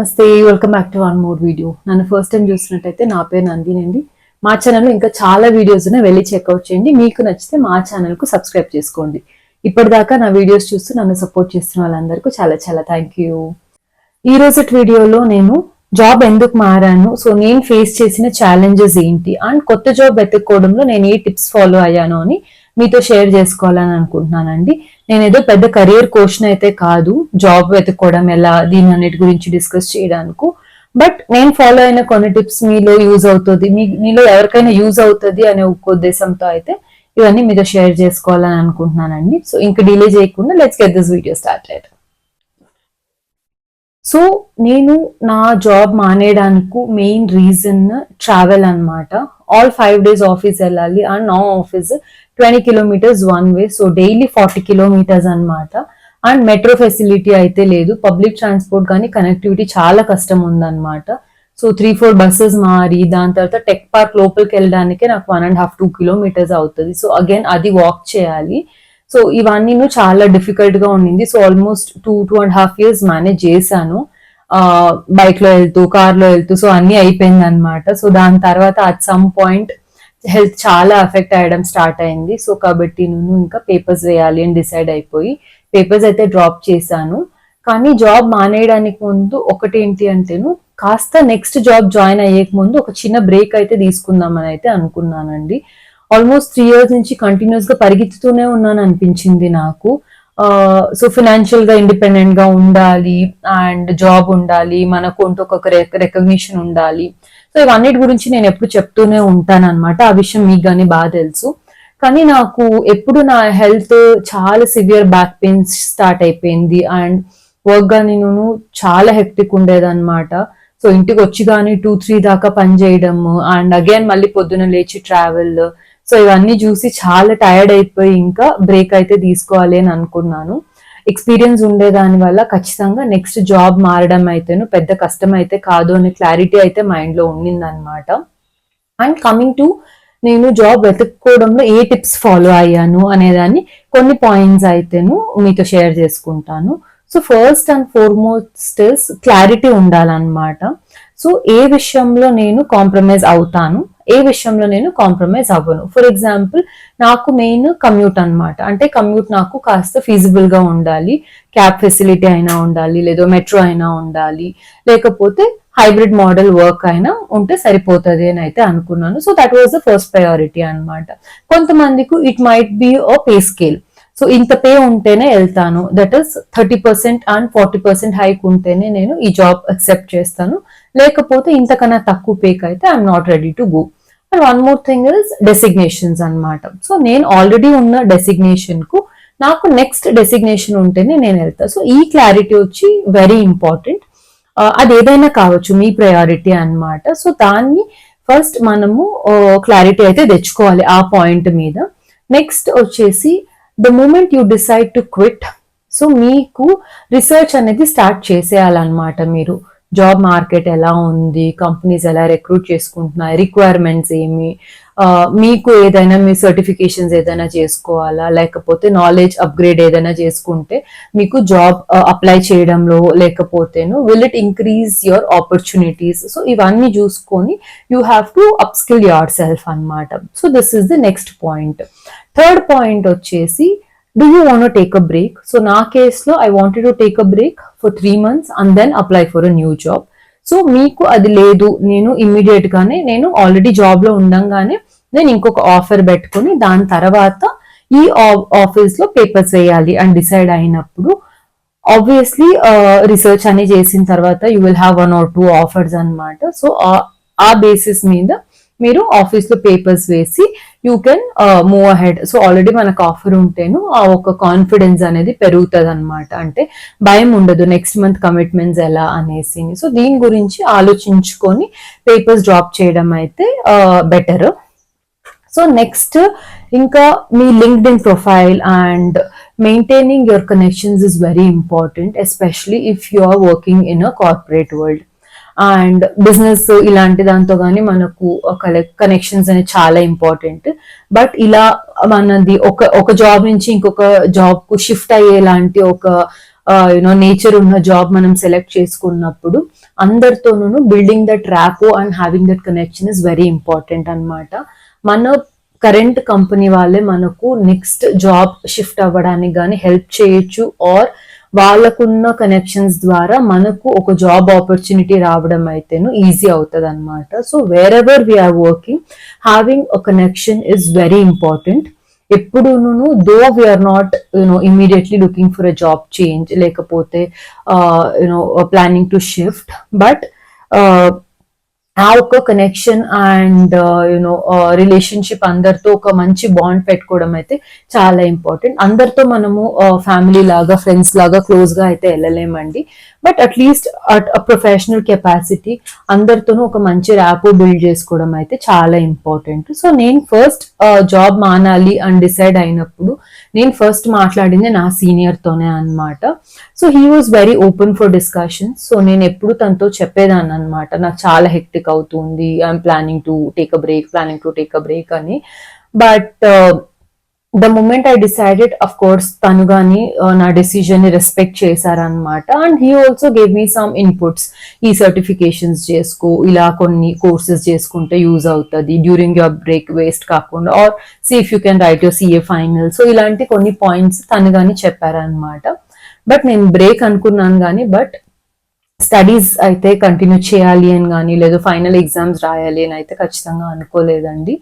నమస్తే welcome back to one more video నన్ను first time చూసినట్టయితే నా పేరు నందినండి మా ఛానల్లో ఇంకా చాలా వీడియోస్ ఉన్నాయి వెళ్ళి చెక్అవుట్ చేయండి. మీకు నచ్చితే మా ఛానల్కు సబ్స్క్రైబ్ చేసుకోండి. ఇప్పటిదాకా నా వీడియోస్ చూస్తూ నన్ను సపోర్ట్ చేస్తున్న వాళ్ళందరికీ చాలా చాలా థ్యాంక్ యూ ఈ రోజు వీడియోలో నేను జాబ్ ఎందుకు మారాను? సో నేను ఫేస్ చేసిన ఛాలెంజెస్ ఏంటి? అండ్ కొత్త జాబ్ వెతుక్కోవడంలో నేను ఏ టిప్స్ ఫాలో అయ్యాను అని మీతో షేర్ చేసుకోవాలని అనుకుంటున్నానండి. నేను ఏదో పెద్ద కెరియర్ కోషన్ అయితే కాదు జాబ్ వెతుక్కోవడం ఎలా దీని అన్నిటి గురించి డిస్కస్ చేయడానికి. బట్ నేను ఫాలో అయిన కొన్ని టిప్స్ మీలో యూజ్ అవుతుంది. మీ మీలో ఎవరికైనా యూజ్ అవుతుంది అనే ఒక ఉద్దేశంతో అయితే ఇవన్నీ మీతో షేర్ చేసుకోవాలని అనుకుంటున్నానండి. సో ఇంకా డిలే చేయకుండా let's get this video start అయ్యారు సో నేను నా జాబ్ మానేయడానికి మెయిన్ రీజన్ ట్రావెల్ అన్నమాట. ఆల్ ఫైవ్ డేస్ ఆఫీస్ వెళ్ళాలి. అండ్ నా office twenty kilometres one way so daily forty kilometres అన్నమాట. అండ్ మెట్రో ఫెసిలిటీ అయితే లేదు పబ్లిక్ ట్రాన్స్పోర్ట్ కానీ కనెక్టివిటీ చాలా కష్టం ఉందన్నమాట. సో త్రీ ఫోర్ బస్సెస్ మారి దాని తర్వాత టెక్ పార్క్ లోపలికి వెళ్ళడానికి నాకు one and half two kilometres అవుతుంది. సో అగైన్ అది వాక్ చేయాలి. సో ఇవన్నీ చాలా డిఫికల్ట్గా ఉండింది. So almost two two and half years manage చేశాను. బైక్లో వెళ్తూ కార్లో వెళ్తూ సో అన్ని అయిపోయింది అనమాట సో దాని తర్వాత అట్ సమ్ పాయింట్ హెల్త్ చాలా ఎఫెక్ట్ అయ్యడం స్టార్ట్ అయింది. సో కాబట్టి నేను ఇంకా పేపర్స్ వేయాలి అని డిసైడ్ అయిపోయి పేపర్స్ అయితే డ్రాప్ చేశాను. కానీ జాబ్ మానేయడానికి ముందు ఒకటి ఏంటి అంటేను కాస్త నెక్స్ట్ జాబ్ జాయిన్ అయ్యేక ముందు ఒక చిన్న బ్రేక్ అయితే తీసుకుందామని అయితే అనుకున్నానండి. ఆల్మోస్ట్ త్రీ ఇయర్స్ నుంచి కంటిన్యూస్గా పరిగెత్తుతూనే ఉన్నాను అనిపించింది నాకు. సో ఫినాన్షియల్గా ఇండిపెండెంట్గా ఉండాలి అండ్ జాబ్ ఉండాలి మనకు అంటూ ఒక రికగ్నిషన్ ఉండాలి. సో ఇవన్నిటి గురించి నేను ఎప్పుడు చెప్తూనే ఉంటాను అనమాట ఆ విషయం మీకు కానీ బాగా తెలుసు. కానీ నాకు ఎప్పుడు నా హెల్త్ చాలా సివియర్ బ్యాక్ పెయిన్స్ స్టార్ట్ అయిపోయింది అండ్ వర్క్ కానీ నేను చాలా హెక్టిక్ ఉండేదన్నమాట. సో ఇంటికి వచ్చి కానీ టూ త్రీ దాకా పని చేయడము అండ్ అగైన్ మళ్ళీ పొద్దున లేచి ట్రావెల్ సో ఇవన్నీ చూసి చాలా టైర్డ్ అయిపోయి ఇంకా బ్రేక్ అయితే తీసుకోవాలి అని అనుకున్నాను. ఎక్స్పీరియన్స్ ఉండేదాని వల్ల ఖచ్చితంగా నెక్స్ట్ జాబ్ మారడం అయితేను పెద్ద కష్టం అయితే కాదు అనే క్లారిటీ అయితే మైండ్లో ఉండింది అనమాట అండ్ కమింగ్ టు నేను జాబ్ వెతుక్కోవడంలో ఏ టిప్స్ ఫాలో అయ్యాను అనేదాన్ని కొన్ని పాయింట్స్ అయితేను మీతో షేర్ చేసుకుంటాను. So first and foremost clarity ఉండాలన్నమాట. సో ఏ విషయంలో నేను కాంప్రమైజ్ అవుతాను? ఏ విషయంలో నేను కాంప్రమైజ్ అవ్వను? ఫర్ ఎగ్జాంపుల్ నాకు మెయిన్ కమ్యూట్ అనమాట అంటే కమ్యూట్ నాకు కాస్త ఫీజిబుల్గా ఉండాలి. క్యాబ్ ఫెసిలిటీ అయినా ఉండాలి లేదా మెట్రో అయినా ఉండాలి. లేకపోతే హైబ్రిడ్ మోడల్ వర్క్ అయినా ఉంటే సరిపోతుంది అని అయితే అనుకున్నాను. So that was the first priority అన్నమాట. కొంతమందికి it might be oh pay scale so ఇంత పే ఉంటేనే వెళ్తాను. That is thirty percent and forty percent hike ఉంటేనే నేను ఈ జాబ్ అక్సెప్ట్ చేస్తాను. లేకపోతే ఇంతకన్నా తక్కువ పేక్ అయితే I'm not ready to go and one more thing is designations అన్నమాట. సో నేను ఆల్రెడీ ఉన్న డెసిగ్నేషన్కు నాకు నెక్స్ట్ డెసిగ్నేషన్ ఉంటేనే నేను వెళ్తాను సో ఈ క్లారిటీ వచ్చి వెరీ ఇంపార్టెంట్ uh, అది ఏదైనా కావచ్చు మీ ప్రయారిటీ అన్నమాట. సో దాన్ని ఫస్ట్ మనము uh, క్లారిటీ అయితే తెచ్చుకోవాలి ఆ పాయింట్ మీద. నెక్స్ట్ వచ్చేసి the moment you decide to quit so మీకు రీసెర్చ్ అనేది స్టార్ట్ చేసేయాలన్నమాట మీరు. జాబ్ మార్కెట్ ఎలా ఉంది కంపెనీస్ ఎలా రిక్రూట్ చేసుకుంటున్నాయి రిక్వైర్మెంట్స్ ఏమి మీకు ఏదైనా మీ సర్టిఫికేషన్స్ ఏదైనా చేసుకోవాలా? లేకపోతే నాలెడ్జ్ అప్గ్రేడ్ ఏదైనా చేసుకుంటే మీకు జాబ్ అప్లై చేయడంలో లేకపోతేను will it increase your opportunities so ఇవన్నీ చూసుకొని you have to upskill yourself అన్నమాట. So this is the next point third point వచ్చేసి do you want take a break so నా కేసులో I wanted to take a break for three months and then apply for a new job so మీకు అది లేదు నేను immediate గానే నేను already జాబ్లో ఉండంగానే నేను ఇంకొక ఆఫర్ పెట్టుకుని దాని తర్వాత ఈ ఆఫీస్లో పేపర్స్ వేయాలి అండ్ డిసైడ్ అయినప్పుడు ఆబ్వియస్లీ రీసెర్చ్ అని చేసిన తర్వాత you will have one or two offers అన్నమాట సో ఆ బేసిస్ మీద మీరు ఆఫీస్లో పేపర్స్ వేసి you can move ahead so already మనకు ఆఫర్ ఉంటేను ఆ ఒక కాన్ఫిడెన్స్ అనేది పెరుగుతుంది అనమాట అంటే భయం ఉండదు నెక్స్ట్ మంత్ కమిట్మెంట్స్ ఎలా అనేసి సో దీని గురించి ఆలోచించుకొని పేపర్స్ డ్రాప్ చేయడం అయితే బెటర్ సో నెక్స్ట్ ఇంకా మీ LinkedIn profile and maintaining your connections is very important especially if you are working in a corporate world and business ఇలాంటి దాంతో కానీ మనకు కనెక్షన్స్ అనేది చాలా ఇంపార్టెంట్ బట్ ఇలా మనది ఒక ఒక జాబ్ నుంచి ఇంకొక జాబ్కు షిఫ్ట్ అయ్యేలాంటి ఒక యునో నేచర్ ఉన్న జాబ్ మనం సెలెక్ట్ చేసుకున్నప్పుడు అందరితోనూ building that rapport and having that connection is very important అన్నమాట. మన కరెంట్ కంపెనీ వాళ్ళే మనకు నెక్స్ట్ జాబ్ షిఫ్ట్ అవ్వడానికి కానీ హెల్ప్ చేయొచ్చు ఆర్ వాళ్ళకున్న కనెక్షన్స్ ద్వారా మనకు ఒక జాబ్ ఆపర్చునిటీ రావడం అయితేను ఈజీ అవుతుంది అనమాట so wherever we're working having a connection is very important ఎప్పుడును though we're not you know immediately looking for a job change లేకపోతే you know planning to shift but ఆ ఒక కనెక్షన్ అండ్ యునో రిలేషన్షిప్ అందరితో ఒక మంచి bond పెట్టుకోవడం అయితే చాలా important అందరితో మనము uh, ఫ్యామిలీ లాగా ఫ్రెండ్స్ లాగా క్లోజ్గా అయితే వెళ్ళలేమండి. But at least at professional capacity అందరితోనూ ఒక మంచి ర్యాపో బిల్డ్ చేసుకోవడం అయితే చాలా ఇంపార్టెంట్ సో నేను ఫస్ట్ జాబ్ uh, మానాలి అని డిసైడ్ అయినప్పుడు నేను ఫస్ట్ మాట్లాడింది నా సీనియర్ తోనే అన్నమాట. So he was very open for discussion so నేను ఎప్పుడు తనతో చెప్పేదాన్ని అనమాట నాకు చాలా హెక్టిక్ అవుతుంది. I'm planning to take a break planning to take a break అని. But the moment I decided of course తను కానీ నా డెసిజన్ని రెస్పెక్ట్ చేశారనమాట and he also gave me some inputs ఈ సర్టిఫికేషన్స్ చేసుకో ఇలా కొన్ని కోర్సెస్ చేసుకుంటే యూజ్ అవుతుంది. డ్యూరింగ్ యువర్ బ్రేక్ వేస్ట్ కాకుండా. Or see if you can write your CA final so ఇలాంటి కొన్ని పాయింట్స్ తను కానీ చెప్పారనమాట బట్ నేను బ్రేక్ అనుకున్నాను కానీ బట్ స్టడీస్ అయితే కంటిన్యూ చేయాలి అని కానీ లేదా ఫైనల్ ఎగ్జామ్స్ రాయాలి అని అయితే ఖచ్చితంగా అనుకోలేదండి.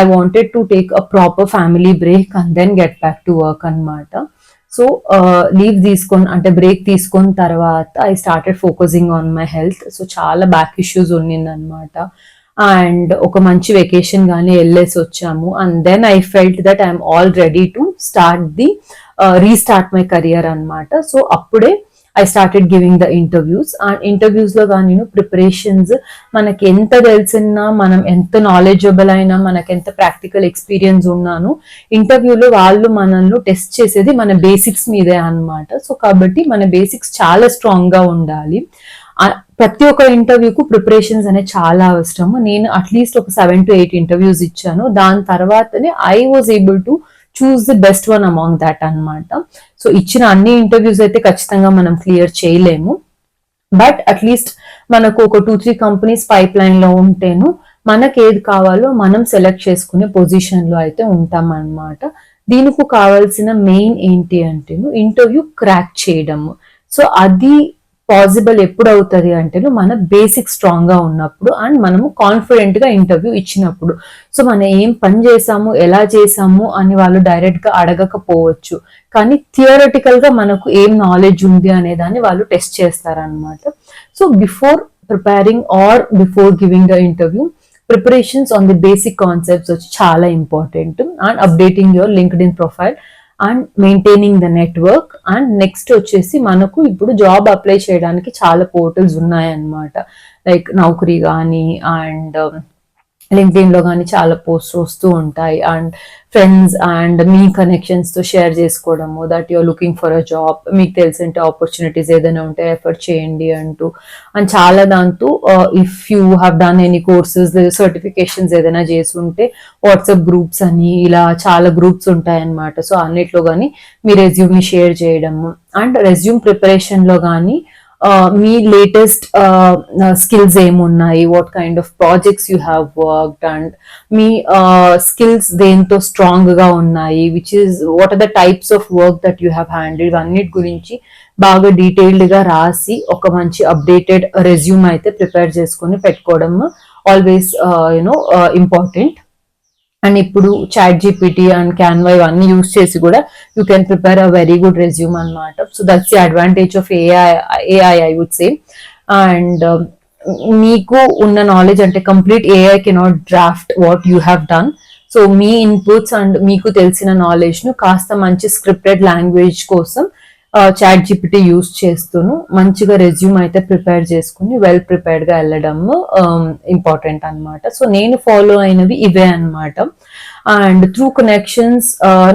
I wanted to take a proper family break and then get back to work అనమాట సో లీవ్ తీసుకొని అంటే బ్రేక్ తీసుకున్న తర్వాత I started focusing on my health so చాలా బ్యాక్ ఇష్యూస్ ఉన్నిందనమాట అండ్ ఒక మంచి వెకేషన్ కానీ వెళ్ళేసి వచ్చాము. And then I felt that I'm all ready to start the restart my career అనమాట సో అప్పుడే I started giving the interviews and ఇంటర్వ్యూస్లో కానీ ప్రిపరేషన్స్ మనకి ఎంత తెలిసినా మనం ఎంత నాలెడ్జబుల్ అయినా మనకి ఎంత ప్రాక్టికల్ ఎక్స్పీరియన్స్ ఉన్నాను ఇంటర్వ్యూలో వాళ్ళు మనల్ని టెస్ట్ చేసేది మన బేసిక్స్ మీదే అన్నమాట. సో కాబట్టి మన బేసిక్స్ చాలా స్ట్రాంగ్గా ఉండాలి. ప్రతి ఒక్క ఇంటర్వ్యూకు ప్రిపరేషన్స్ అనేది చాలా అవసరం నేను అట్లీస్ట్ ఒక సెవెన్ టు ఎయిట్ ఇంటర్వ్యూస్ ఇచ్చాను. దాని తర్వాతనే I was able to choose the best one among that అన్నమాట. సో ఇచ్చిన అన్ని ఇంటర్వ్యూస్ అయితే ఖచ్చితంగా మనం క్లియర్ చేయలేము. బట్ అట్లీస్ట్ మనకు ఒక టూ త్రీ కంపెనీస్ పైప్ లైన్లో ఉంటేను మనకి ఏది కావాలో మనం సెలెక్ట్ చేసుకునే పొజిషన్లో అయితే ఉంటాం అన్నమాట దీనికి కావాల్సిన మెయిన్ ఏంటి అంటే ఇంటర్వ్యూ క్రాక్ చేయడము. సో అది పాసిబుల్ ఎప్పుడు అవుతుంది అంటే మన బేసిక్ స్ట్రాంగ్గా ఉన్నప్పుడు అండ్ మనము కాన్ఫిడెంట్గా ఇంటర్వ్యూ ఇచ్చినప్పుడు. సో మనం ఏం పని చేసాము ఎలా చేసాము అని వాళ్ళు డైరెక్ట్గా అడగకపోవచ్చు. కానీ థియరటికల్గా మనకు ఏం నాలెడ్జ్ ఉంది అనే దాన్ని వాళ్ళు టెస్ట్ చేస్తారనమాట so before preparing or before giving the interview preparations on the basic concepts వచ్చి చాలా important. And updating your LinkedIn profile. And maintaining the network and next వచ్చేసి మనకు ఇప్పుడు జాబ్ అప్లై చేయడానికి చాలా పోర్టల్స్ ఉన్నాయన్నమాట. లైక్ నౌకరీ కానీ అండ్ లింక్డ్ఇన్లో కానీ చాలా పోస్ట్ వస్తూ ఉంటాయి. అండ్ ఫ్రెండ్స్ అండ్ మీ కనెక్షన్స్తో షేర్ చేసుకోవడము that you're looking for a job మీకు తెలిసింటే ఆపర్చునిటీస్ ఏదైనా ఉంటే ఎఫర్ట్ చేయండి అంటూ. అండ్ చాలా దాంతో if you have done any courses certifications ఏదైనా చేసి ఉంటే వాట్సాప్ గ్రూప్స్ అని ఇలా చాలా గ్రూప్స్ ఉంటాయన్నమాట. సో అన్నిట్లో కానీ మీ రెజ్యూమ్ని షేర్ చేయడము. అండ్ రెజ్యూమ్ ప్రిపరేషన్లో కానీ Uh, మీ లేటెస్ట్ స్కిల్స్ uh, uh, ఏమున్నాయి? What kind of projects you have worked and me skills దేంతో స్ట్రాంగ్గా ఉన్నాయి? Which is what are the types of work that you have handle అన్నిటి గురించి బాగా డీటెయిల్డ్గా రాసి ఒక మంచి అప్డేటెడ్ రెజ్యూమ్ అయితే ప్రిపేర్ చేసుకొని పెట్టుకోవడం always you know important and ఇప్పుడు చాట్ జీపీటీ అండ్ క్యాన్వా ఇవన్నీ యూస్ చేసి కూడా you can prepare a very good resume అనమాట so that's the advantage of AI AI I would say and మీకు ఉన్న నాలెడ్జ్ అంటే complete AI cannot draft what you have done so me inputs and మీకు తెలిసిన నాలెడ్జ్ను కాస్త మంచి scripted language కోసం చాట్ జిపిటీ యూస్ చేస్తూను. మంచిగా రెజ్యూమ్ అయితే ప్రిపేర్ చేసుకుని వెల్ ప్రిపేర్డ్గా వెళ్ళడం ఇంపార్టెంట్ um, అన్నమాట. సో నేను ఫాలో అయినవి ఇవే అనమాట అండ్ త్రూ కనెక్షన్స్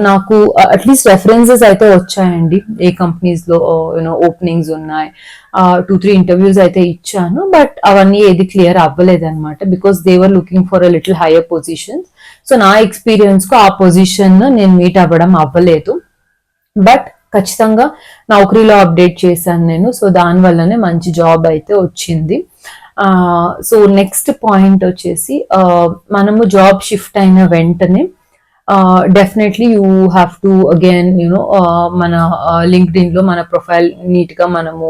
నాకు అట్లీస్ట్ రెఫరెన్సెస్ అయితే వచ్చాయండి. ఏ కంపెనీస్లో యూనో ఓపెనింగ్స్ ఉన్నాయి. టూ త్రీ ఇంటర్వ్యూస్ అయితే ఇచ్చాను. బట్ అవన్నీ ఏది క్లియర్ అవ్వలేదు అనమాట because they're looking for a little higher positions so నా ఎక్స్పీరియన్స్కు ఆ పొజిషన్ నేను మీట్ అవ్వడం అవ్వలేదు. బట్ ఖచ్చితంగా నౌకరీలో అప్డేట్ చేశాను నేను. సో దానివల్లనే మంచి జాబ్ అయితే వచ్చింది. సో నెక్స్ట్ పాయింట్ వచ్చేసి మనము జాబ్ షిఫ్ట్ అయిన వెంటనే definitely you have to again you know మన లింక్డ్ఇన్లో మన ప్రొఫైల్ నీట్గా మనము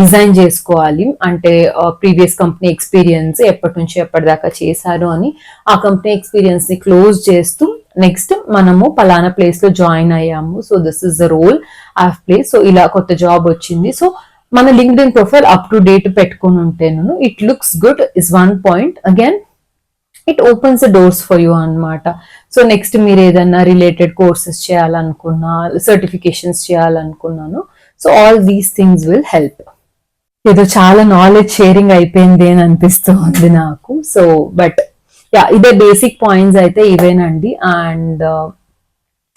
డిజైన్ చేసుకోవాలి. అంటే ప్రీవియస్ కంపెనీ ఎక్స్పీరియన్స్ ఎప్పటి నుంచి ఎప్పటిదాకా చేశారు అని ఆ కంపెనీ ఎక్స్పీరియన్స్ని క్లోజ్ చేస్తూ నెక్స్ట్ మనము పలానా ప్లేస్లో జాయిన్ అయ్యాము. So this is the role of place so ఇలా కొత్త జాబ్ వచ్చింది. సో మన LinkedIn profile up to date పెట్టుకుని ఉంటేను it looks good is one point again it opens the doors for you అన్నమాట. సో నెక్స్ట్ మీరు ఏదైనా related courses చేయాలనుకున్నా certifications చేయాలనుకున్నాను. So all these things will help ఏదో చాలా నాలెడ్జ్ షేరింగ్ అయిపోయింది అని అనిపిస్తుంది నాకు. సో బట్ యా ఇదే బేసిక్ పాయింట్స్ అయితే ఇవేనండి. And uh,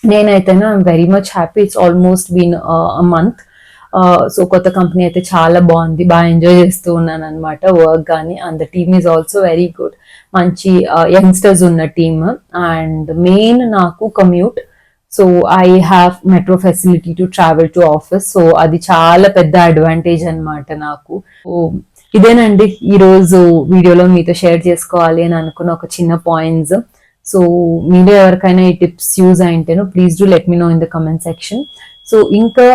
నేనైతేనా very much happy it's almost been month so కొత్త కంపెనీ అయితే చాలా బాగుంది. బాగా ఎంజాయ్ చేస్తూ ఉన్నాను అనమాట వర్క్ కానీ and the team is also very good మంచి uh, యంగ్స్టర్స్ ఉన్న టీమ్ అండ్ మెయిన్ నాకు commute so I have metro facility to travel to office so అది చాలా పెద్ద అడ్వాంటేజ్ అన్నమాట నాకు. ఇదేనండి ఈరోజు వీడియోలో మీతో షేర్ చేసుకోవాలి అని అనుకున్న ఒక చిన్న పాయింట్స్. సో మీలో ఎవరికైనా ఈ tips use అయింటేనో please do let me know in the comment section. So ఇంకా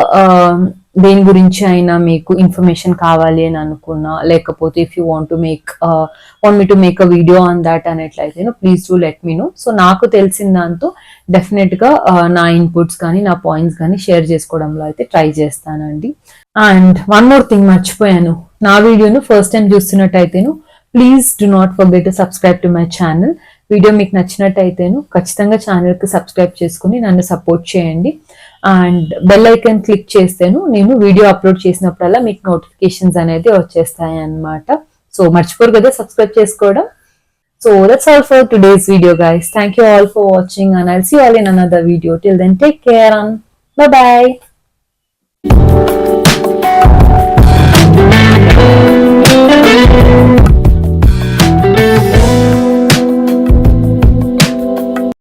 దేని గురించి అయినా మీకు ఇన్ఫర్మేషన్ కావాలి అని అనుకున్నా లేకపోతే if you want to make want me to make a video on that అనేట్లయితే please do let me know so నాకు తెలిసిన దాంతో డెఫినెట్గా నా ఇన్పుట్స్ కానీ నా పాయింట్స్ కానీ షేర్ చేసుకోవడంలో అయితే ట్రై చేస్తానండి. అండ్ వన్ మోర్ థింగ్ మర్చిపోయాను. నా వీడియోను first time చూస్తున్నట్టయితేను please do not forget to subscribe to my channel video మీకు నచ్చినట్టయితేను ఖచ్చితంగా ఛానల్కి సబ్స్క్రైబ్ చేసుకుని నన్ను సపోర్ట్ చేయండి. అండ్ బెల్ ఐకన్ క్లిక్ చేస్తేను నేను వీడియో అప్లోడ్ చేసినప్పుడల్లా మీకు నోటిఫికేషన్స్ అనేది వచ్చేస్తాయి అన్నమాట సో మర్చిపోరు కదా సబ్స్క్రైబ్ చేసుకోవడం. So that's all for today's video guys thank you all for watching and I'll see all in another video till then take care and bye